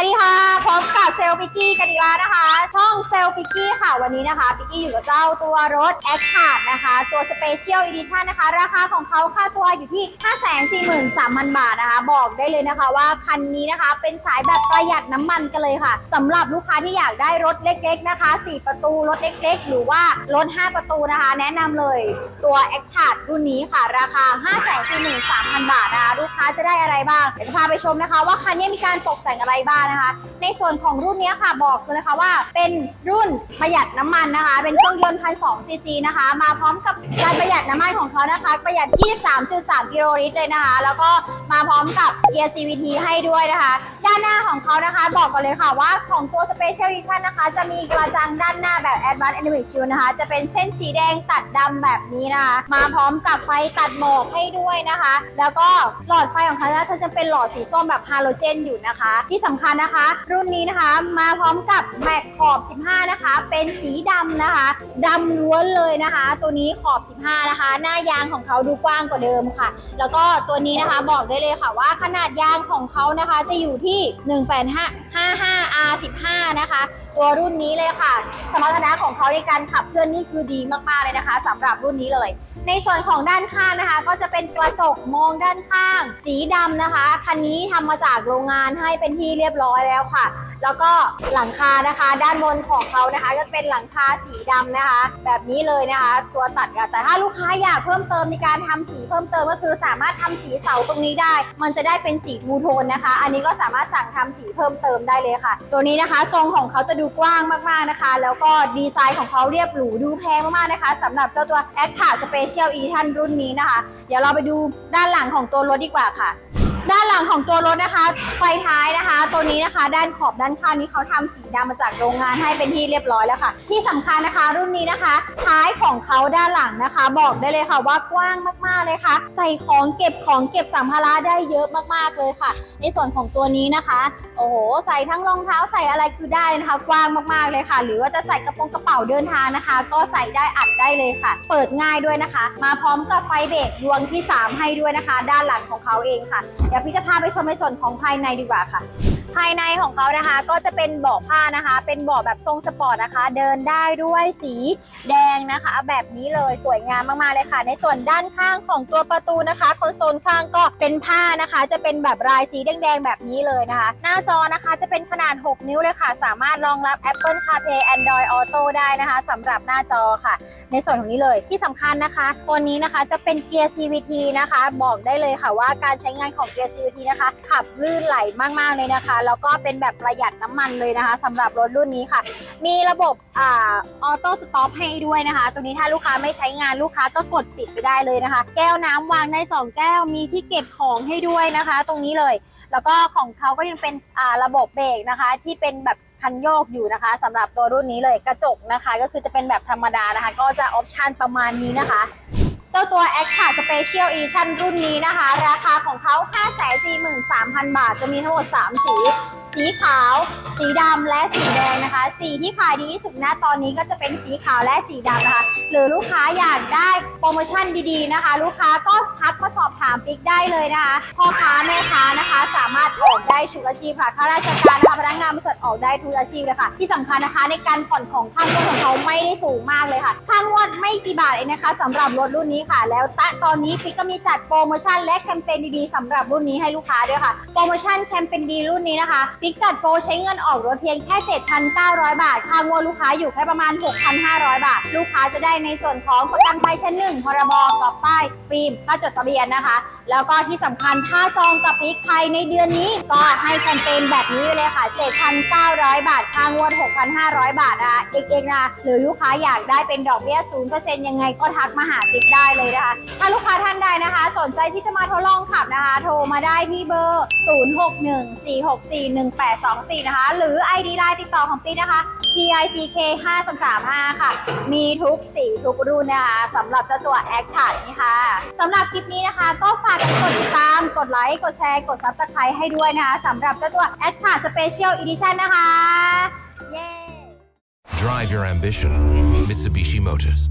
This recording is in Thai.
วัสดีค่ะ พบกับเซลปิกกี้กันอีกแล้วนะคะ ช่องเซลปิกกี้ค่ะวันนี้นะคะปิกกี้อยู่กับเจ้าตัวรถ a c t a r d นะคะ ตัว Special Edition นนะคะ ราคาของเขาค่าตัวอยู่ที่ 543,000 บาทนะคะ บอกได้เลยนะคะว่าคันนี้นะคะ เป็นสายแบบประหยัดน้ำมันกันเลยค่ะสำหรับลูกค้าที่อยากได้รถเล็กๆนะคะ 4 ประตูรถเล็กๆ หรือว่ารถ 5 ประตูนะคะ แนะนำเลยตัว a c t a r d รุ่นนี้ค่ะ ราคา 543,000 บาทนะคะลูกค้าจะได้อะไรบ้างเดี๋ยวจะพาไปชมนะคะ ว่าคันนี้มีการตกแต่งอะไรบ้างนะคะ ในส่วนของรุ่นนี้ค่ะบอกเลยนะคะว่าเป็นรุ่นประหยัดน้ำมันนะคะ เป็นเครื่องยนต์พันสองซีซีนะคะ มาพร้อมกับการประหยัดน้ำมันของเขานะคะ ประหยัด 23.3 กิโลลิตรเลยนะคะ แล้วก็มาพร้อมกับเกียร์ CVT ให้ด้วยนะคะ ด้านหน้าของเขานะคะบอกกันเลยค่ะว่าของตัว Special Edition นะคะ จะมีกระจังด้านหน้าแบบ Advanced Animate Shield นะคะ จะเป็นเส้นสีแดงตัดดำแบบนี้นะคะ มาพร้อมกับไฟตัดหมอกให้ด้วยนะคะ แล้วก็หลอดไฟของเขาจะจะเป็นหลอดสีส้มแบบฮาโลเจนอยู่นะคะ ที่สำคัญนะคะ รุ่นนี้นะคะมาพร้อมกับแม็กขอบ 15 นะคะ เป็นสีดำนะคะดำล้วนเลยนะคะ ตัวนี้ขอบ 15 นะคะ หน้ายางของเขาดูกว้างกว่าเดิมค่ะ แล้วก็ตัวนี้นะคะบอกได้เลยค่ะว่าขนาดยางของเขานะคะจะอยู่ที่ 185 R15 นะคะตัวรุ่นนี้เลยค่ะ สมรรถนะของเขาในการขับเคลื่อนนี่คือดีมากๆเลยนะคะสำหรับรุ่นนี้เลย ในส่วนของด้านข้างนะคะ ก็จะเป็นกระจกมองด้านข้าง สีดำนะคะคันนี้ทำมาจากโรงงานให้เป็นที่เรียบร้อยแล้วค่ะ แล้วก็หลังคานะคะ ด้านบนของเขานะคะก็เป็นหลังคาสีดำนะคะ แบบนี้เลยนะคะ ตัวตัดกันแต่ถ้าลูกค้าอยากเพิ่มเติมในการทำสีเพิ่มเติมก็คือสามารถทำสีเสาตรงนี้ได้ มันจะได้เป็นสีทูโทนนะคะ อันนี้ก็สามารถสั่งทำสีเพิ่มเติมได้เลยค่ะ ตัวนี้นะคะ ทรงของเขาจะดูกว้างมากๆนะคะ แล้วก็ดีไซน์ของเขาเรียบหรูดูแพงมากๆนะคะสำหรับเจ้าตัว a c t a Special Edition รุ่นนี้นะคะ เดี๋ยวเราไปดูด้านหลังของตัวรถดีกว่าค่ะ ด้านหลังของตัวรถนะคะ ไฟท้ายนะคะ ตัวนี้นะคะ ด้านขอบด้านข้างนี้เขาทำสีดำมาจากโรงงานให้เป็นที่เรียบร้อยแล้วค่ะ ที่สำคัญนะคะ รุ่นนี้นะคะ ท้ายของเขาด้านหลังนะคะ บอกได้เลยค่ะว่ากว้างมากๆเลยค่ะ ใส่ของเก็บของเก็บสัมภาระได้เยอะมากๆเลยค่ะ ในส่วนของตัวนี้นะคะ โอ้โห ใส่ทั้งรองเท้าใส่อะไรคือได้นะคะ กว้างมากๆเลยค่ะ หรือว่าจะใส่กระโปรงกระเป๋าเดินทางนะคะ ก็ใส่ได้อัดได้เลยค่ะ เปิดง่ายด้วยนะคะ มาพร้อมกับไฟเบรกดวงที่ 3 ให้ด้วยนะคะ ด้านหลังของเขาเองค่ะยวพี่จะพาไปชมในส่วนของภายในดีกว่าค่ะ ภายในของเขานะคะก็จะเป็นเบาะผ้านะคะ เป็นเบาะแบบทรงสปอร์ตนะคะ เดินได้ด้วยสีแดงนะคะ แบบนี้เลยสวยงามมากๆเลยค่ะ ในส่วนด้านข้างของตัวประตูนะคะคอนโซลข้างก็เป็นผ้านะคะ จะเป็นแบบลายสีแดงๆ แบบนี้เลยนะคะ หน้าจอนะคะจะเป็นขนาด 6 นิ้วเลยค่ะ สามารถรองรับ Apple CarPlay Android Auto ได้นะคะสำหรับหน้าจอค่ะ ในส่วนของนี้เลยที่สำคัญนะคะ ตัวนี้นะคะจะเป็นเกียร์ CVT นะคะ บอกได้เลยค่ะว่าการใช้งานของเกียร์ CVT นะคะ ขับลื่นไหลมากๆเลยนะคะ แล้วก็เป็นแบบประหยัดน้ำมันเลยนะคะสำหรับรถรุ่นนี้ค่ะ มีระบบอ่าออโต้สต็อปให้ด้วยนะคะ ตัวนี้ถ้าลูกค้าไม่ใช้งานลูกค้าก็กดปิดไปได้เลยนะคะ แก้วน้ำวางได้สองแก้ว มีที่เก็บของให้ด้วยนะคะ ตรงนี้เลย แล้วก็ของเขาก็ยังเป็นอ่าระบบเบรกนะคะ ที่เป็นแบบคันโยกอยู่นะคะสำหรับตัวรุ่นนี้เลยกระจกนะคะ ก็คือจะเป็นแบบธรรมดานะคะ ก็จะออปชันประมาณนี้นะคะ เจ้าตัว a c t a Special Edition รุ่นนี้นะคะ ราคาของเขา 543,000 บาท จะมีทั้งหมด 3 สี สีขาว สีดำและสีแดงนะคะ สีที่ขายดีที่สุดณตอนนี้ก็จะเป็นสีขาวและสีดำนะคะ หรือลูกค้าอยากได้โปรโมชั่นดีๆนะคะ ลูกค้าก็ทักมาสอบถามปิ๊กได้เลยนะคะพ่อค้าแม่ค้านะคะ สามารถออกได้ทุกอาชีพค่ะข้าราชการนะคะพนักงานบริษัทออกได้ทุกอาชีพเลยค่ะ ที่สำคัญนะคะในการผ่อนของค่างวดของเขาไม่ได้สูงมากเลยค่ะค่างวดไม่กี่บาทเองนะคะสำหรับรถรุ่นนี้ค่ะ แล้วตตอนนี้ปิ๊กก็มีจัดโปรโมชั่นและแคมเปญดีๆสำหรับรุ่นนี้ให้ลูกค้าด้วยค่ะ โปรโมชั่นแคมเปญดีรุ่นนี้นะคะปิ๊กจัดโปรใช้เงินออกรถเพียงแค่ 7,900 บาท ค่างวดลูกค้าอยู่แค่ประมาณ 6,500 บาท ลูกค้าจะได้ในส่วนของประกันภัยชั้นหนึ่งพรบกับป้าย ฟิล์มค่าจดทะเบียนนะคะ แล้วก็ที่สำคัญถ้าจองกับปิ๊กภายในเดือนนี้ก็ให้แคมเปญแบบนี้เลยค่ะ 7,900 บาท ค่างวด 6,500 บาทนะคะเอกนะหรือลูกค้าอยากได้เป็นดอกเบี้ย0%ยังไงก็ทักมาหาปิ๊กได้เลยนะคะถ้าลูกค้าท่าน ดนะคะ สนใจที่จะมาทดลองขับนะคะ โทรมาได้ที่เบอร์ 0614641824 นะคะ หรือ ID ไลน์ติดต่อของปิ๊กนะคะ PICK 5335ค่ะ มีทุกสีทุกรุ่นนะคะสำหรับเจ้าตัว a c t a นี่ค่ะสำหรับคลิปนี้นะคะ ก็ฝากกดติดตาม กดไลค์ กดแชร์ กด Subscribe ให้ด้วยนะคะสำหรับเจ้าตัว a c t a Special Edition นะคะ เย้ Drive your ambition. Mitsubishi Motors.